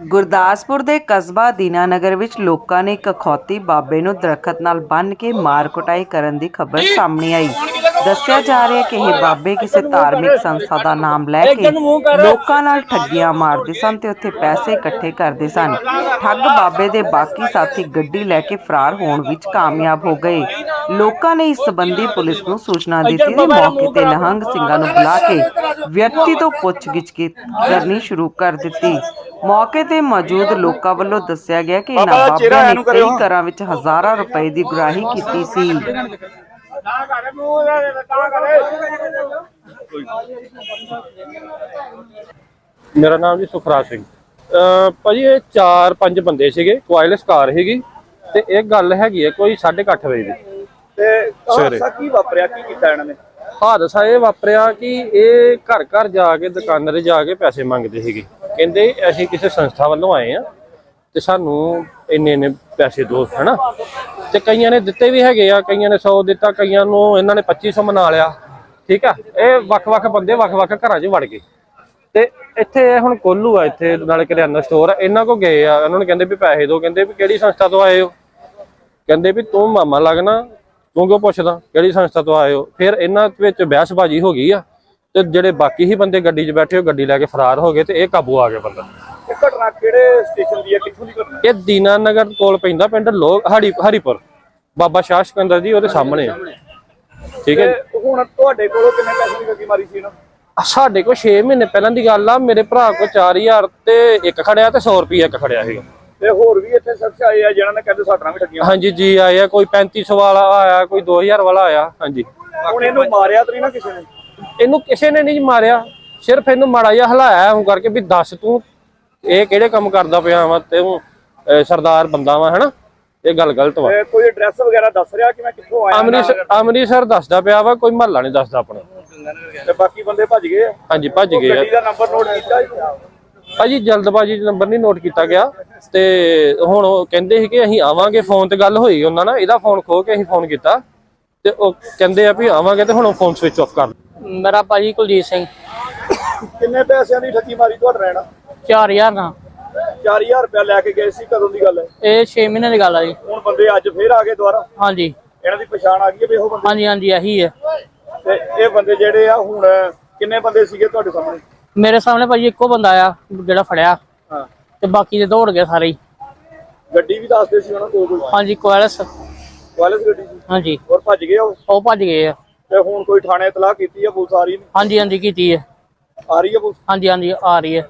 ਗੁਰਦਾਸਪੁਰ ਦੇ ਕਸਬਾ ਦੀਨਾਨਗਰ ਵਿੱਚ ਲੋਕਾਂ ਨੇ ਇੱਕ ਅਖੌਤੀ ਬਾਬੇ ਨੂੰ ਦਰਖਤ ਨਾਲ ਬੰਨ੍ਹ ਕੇ ਮਾਰ ਕੁਟਾਈ ਕਰਨ ਦੀ ਖਬਰ ਸਾਹਮਣੇ ਆਈ। ਦੱਸਿਆ ਜਾ ਰਿਹਾ ਹੈ ਕਿ ਇਹ ਬਾਬੇ ਕਿਸੇ ਧਾਰਮਿਕ ਸੰਸਥਾ ਦਾ ਨਾਮ ਲੈ ਕੇ ਲੋਕਾਂ ਨਾਲ ਠੱਗੀਆਂ ਮਾਰਦੇ ਸਨ ਤੇ ਉੱਥੇ ਪੈਸੇ ਇਕੱਠੇ ਕਰਦੇ ਸਨ। ਠੱਗ ਬਾਬੇ ਦੇ ਬਾਕੀ ਸਾਥੀ ਗੱਡੀ ਲੈ ਕੇ ਫਰਾਰ ਹੋਣ ਵਿੱਚ ਕਾਮਯਾਬ ਹੋ ਗਏ। ਲੋਕਾਂ ਨੇ ਇਸ ਸੰਬੰਧੀ ਪੁਲਿਸ ਨੂੰ ਸੂਚਨਾ ਦਿੱਤੀ ਤੇ ਮੌਕੇ ਤੇ ਨਿਹੰਗ ਸਿੰਘਾਂ ਨੂੰ ਬੁਲਾ ਕੇ ਵਿਅਕਤੀ ਤੋਂ ਪੁੱਛਗਿੱਛ ਕਰਨੀ ਸ਼ੁਰੂ ਕਰ ਦਿੱਤੀ। ਮੌਕੇ ਤੇ ਮੌਜੂਦ ਲੋਕਾਂ ਵੱਲੋਂ ਦੱਸਿਆ ਗਿਆ ਕਿ ਇਹਨਾਂ ਬਾਬਿਆਂ ਨੇ ਕਈ ਘਰਾਂ ਵਿੱਚ ਹਜ਼ਾਰਾਂ ਰੁਪਏ ਦੀ ਗੁਰਾਹੀ ਕੀਤੀ ਸੀ। ਮੇਰਾ ਨਾਮ ਜੀ ਸੁਖਰਾਜ ਸਿੰਘ। ਭਾਜੀ ਇਹ ਚਾਰ ਪੰਜ ਬੰਦੇ ਸੀਗੇ ਵਾਇਰਲੈਸ ਕਾਰ ਹੈਗੀ ਤੇ ਇਹ ਗੱਲ ਹੈਗੀ ਹੈ ਕੋਈ 8:30 ਵਜੇ ਦੀ। ਤੇ। ਹਾਦਸਾ ਕੀ ਵਾਪਰਿਆ? ਕੀ ਕੀਤਾ ਇਹਨਾਂ ਨੇ? ਹਾਦਸਾ ਇਹ ਵਾਪਰਿਆ ਕਿ ਇਹ ਘਰ ਘਰ ਜਾ ਕੇ ਦੁਕਾਨਾਂ ਤੇ ਜਾ ਕੇ ਪੈਸੇ ਮੰਗਦੇ ਸੀਗੇ। ਕਹਿੰਦੇ ਅਸੀਂ ਕਿਸੇ ਸੰਸਥਾ ਵੱਲੋਂ ਆਏ ਆ ਤੇ ਸਾਨੂੰ ਇੰਨੇ ਇੰਨੇ ਪੈਸੇ ਦੋ, ਹਨਾ? ਤੇ ਕਈਆਂ ਨੇ ਦਿੱਤੇ ਵੀ ਹੈਗੇ ਆ, ਕਈਆਂ ਨੇ 100 ਦਿੱਤਾ, ਕਈਆਂ ਨੂੰ ਇਹਨਾਂ ਨੇ 2500 ਮਨਾ ਲਿਆ, ਠੀਕ ਆ? ਇਹ ਵੱਖ-ਵੱਖ ਬੰਦੇ ਵੱਖ-ਵੱਖ ਘਰਾਂ 'ਚ ਵੜ ਗਏ। ਤੇ ਇੱਥੇ ਹੁਣ ਕੋਲੂ ਆ, ਇੱਥੇ ਨਾਲੇ ਕਰਿਆਨਾ ਸਟੋਰ ਆ, ਇਹਨਾਂ ਕੋ ਗਏ ਆ ਉਹਨਾਂ ਨੂੰ ਕਹਿੰਦੇ ਵੀ ਪੈਸੇ ਦਿਓ ਕਹਿੰਦੇ ਵੀ ਕਿਹੜੀ ਸੰਸਥਾ ਤੋਂ ਆਏ ਹੋ? ਕਹਿੰਦੇ ਵੀ ਤੂੰ ਮਾਮਾ ਲੱਗਣਾ, ਤੂੰ ਕਿਉਂ ਪੁੱਛਦਾ ਕਿਹੜੀ ਸੰਸਥਾ ਤੋਂ ਆਏ ਹੋ? ਫਿਰ ਇਹਨਾਂ ਵਿੱਚ ਬਹਿਸਬਾਜ਼ੀ ਹੋ ਗਈ ਆ। ਤੇ ਜਿਹੜੇ ਬਾਕੀ ਹੀ ਬੰਦੇ ਗੱਡੀ 'ਚ ਬੈਠੇ ਉਹ ਗੱਡੀ ਲੈ ਕੇ ਫਰਾਰ ਹੋ ਗਏ ਤੇ ਇਹ ਕਾਬੂ ਆ ਗਿਆ ਬੰਦਾ। ਇਹ ਘਟਨਾ ਕਿਹੜੇ ਸਟੇਸ਼ਨ ਦੀ ਹੈ? ਕਿੱਥੋਂ ਦੀ ਘਟਨਾ? ਇਹ ਦੀਨਾਨਗਰ ਕੋਲ ਪੈਂਦਾ ਪਿੰਡ ਲੋਕ ਹਰੀ ਹਰੀਪੁਰ ਬਾਬਾ ਸ਼ਾਹ ਸਿਕੰਦਰ ਜੀ ਉਹਦੇ ਸਾਹਮਣੇ ਆ। ਠੀਕ ਹੈ ਤੇ ਹੁਣ ਤੁਹਾਡੇ ਕੋਲੋਂ ਕਿੰਨੇ ਪੈਸੇ ਦੀ ਗੱਡੀ ਮਾਰੀ ਸੀ ਇਹਨਾਂ? ਸਾਡੇ ਕੋਲ 6 ਮਹੀਨੇ ਪਹਿਲਾਂ ਦੀ ਗੱਲ ਆ ਮੇਰੇ ਭਰਾ ਕੋਲ 4000 ਤੇ ਇੱਕ ਖੜਿਆ ਤੇ 100 ਰੁਪਏ ਇੱਕ ਖੜਿਆ ਸੀਗਾ ਤੇ ਹੋਰ ਵੀ ਇੱਥੇ ਸ਼ਖਸ ਆਏ ਆ ਜਿਹਨਾਂ ਨੇ ਕਹਿੰਦੇ ਸਾਡਾ ਵੀ ਠੱਗੀਆਂ ਹਾਂਜੀ ਜੀ ਆਇਆ ਕੋਈ 3500 ਵਾਲਾ ਆਇਆ ਕੋਈ 2000 ਵਾਲਾ ਆਇਆ ਹਾਂਜੀ। ਹੁਣ ਇਹਨੂੰ ਮਾਰਿਆ ਤਾਂ ਨਹੀਂ ਨਾ ਕਿਸੇ ਨੇ? ਇਹਨੂੰ ਕਿਸੇ ਨੇ ਨਹੀਂ ਮਾਰਿਆ। ਸਿਰਫ ਇਹਨੂੰ ਮਾੜਾ ਜਿਹਾ ਹਲਾਇਆ ਹੂੰ ਕਰਕੇ ਵੀ ਦੱਸ ਤੂੰ ਇਹ ਕਿਹੜੇ ਕੰਮ ਕਰਦਾ ਪਿਆ ਵਾ ਤੇ ਸਰਦਾਰ ਬੰਦਾ ਵਾ ਹੈਨਾ? ਇਹ ਗੱਲ ਗਲਤ ਵਾ। ਕੋਈ ਐਡਰੈਸ ਵਗੈਰਾ ਦੱਸ ਰਿਹਾ ਕਿ ਮੈਂ ਕਿੱਥੋਂ ਆਇਆ ਅੰਮ੍ਰਿਤਸਰ ਅੰਮ੍ਰਿਤਸਰ ਦੱਸਦਾ ਪਿਆ ਵਾ ਕੋਈ ਮਹੱਲਾ ਨਹੀਂ ਦੱਸਦਾ ਆਪਣਾ। ਤੇ ਬਾਕੀ ਬੰਦੇ ਭੱਜ ਗਏ ਆ? ਹਾਂਜੀ ਭੱਜ ਗਏ ਆ। ਗੱਡੀ ਦਾ ਨੰਬਰ ਨੋਟ ਕੀਤਾ? ਭਾਜੀ ਜਲਦਬਾਜੀ 'ਚ ਨੰਬਰ ਨਹੀਂ ਨੋਟ ਕੀਤਾ ਗਿਆ। ਤੇ ਹੁਣ ਉਹ ਕਹਿੰਦੇ ਸੀ ਕਿ ਅਸੀਂ ਆਵਾਂਗੇ ਫੋਨ ਤੇ ਗੱਲ ਹੋਈ ਉਹਨਾਂ ਨਾਲ ਇਹਦਾ ਫੋਨ ਖੋ ਕੇ ਅਸੀਂ ਫੋਨ ਕੀਤਾ। ਤੇ ਉਹ ਕਹਿੰਦੇ ਆ ਵੀ ਆਵਾਂਗੇ ਤੇ ਹੁਣ ਫੋਨ ਸਵਿਚ ਆਫ ਕਰ ਮੇਰਾ ਭਾਜੀ ਕੁਲਜੀਤ ਸਿੰਘ। ਕਿੰਨੇ ਪੈਸਿਆਂ ਦੀ ਠੱਗੀ ਮਾਰੀ ਤੁਹਾਡਾ ਰਹਿਣਾ? 4000 ਦਾ। 4000 ਰੁਪਇਆ ਲੈ ਕੇ ਗਏ ਸੀ ਕਦੋਂ ਦੀ ਗੱਲ ਹੈ? ਇਹ 6 ਮਹੀਨੇ ਦੀ ਗੱਲ ਆ ਜੀ। ਹੁਣ ਬੰਦੇ ਅੱਜ ਫੇਰ ਆ ਗਏ ਦੁਬਾਰਾ? ਹਾਂਜੀ। ਇਹਨਾਂ ਦੀ ਪਛਾਣ ਆ ਗਈ ਹੈ ਵੀ ਉਹ ਬੰਦੇ ਹਾਂਜੀ ਹਾਂਜੀ ਇਹੀ ਹੈ। ਤੇ ਇਹ ਬੰਦੇ ਜਿਹੜੇ ਆ ਹੁਣ ਕਿੰਨੇ ਬੰਦੇ ਸੀਗੇ ਤੁਹਾਡੇ ਸਾਹਮਣੇ? ਮੇਰੇ ਸਾਹਮਣੇ ਭਾਜੀ ਇੱਕੋ ਬੰਦਾ ਆ ਜਿਹੜਾ ਫੜਿਆ। ਹਾਂ। ਤੇ ਬਾਕੀ ਦੇ ਦੌੜ ਗਏ ਸਾਰੇ ਹੀ। ਗੱਡੀ ਵੀ ਦੱਸਦੇ ਸੀ ਉਹਨਾਂ ਕੋਲ ਕੋਈ? ਹਾਂਜੀ ਕੋਇਲਸ। ਵਾਇਰਲੈਸ ਗੱਡੀ ਸੀ? ਹਾਂਜੀ। ਔਰ ਭੱਜ ਗਏ ਉਹ? ਉਹ ਭੱਜ ਗਏ ਆ। ਤੇ ਹੁਣ ਕੋਈ ਥਾਣੇ ਇਤਲਾਹ ਕੀਤੀ ਹੈ ਪੁਲਿਸ ਆ ਰਹੀ ਨਹੀਂ ਹਾਂਜੀ ਹਾਂਜੀ ਕੀਤੀ ਹੈ ਆ ਰਹੀ ਹੈ ਪੁਲਿਸ ਹਾਂਜੀ ਹਾਂਜੀ ਆ ਰਹੀ ਹੈ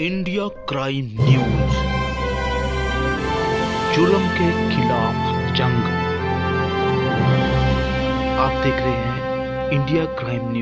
इंडिया क्राइम न्यूज जुल्म के खिलाफ जंग आप देख रहे हैं इंडिया क्राइम न्यूज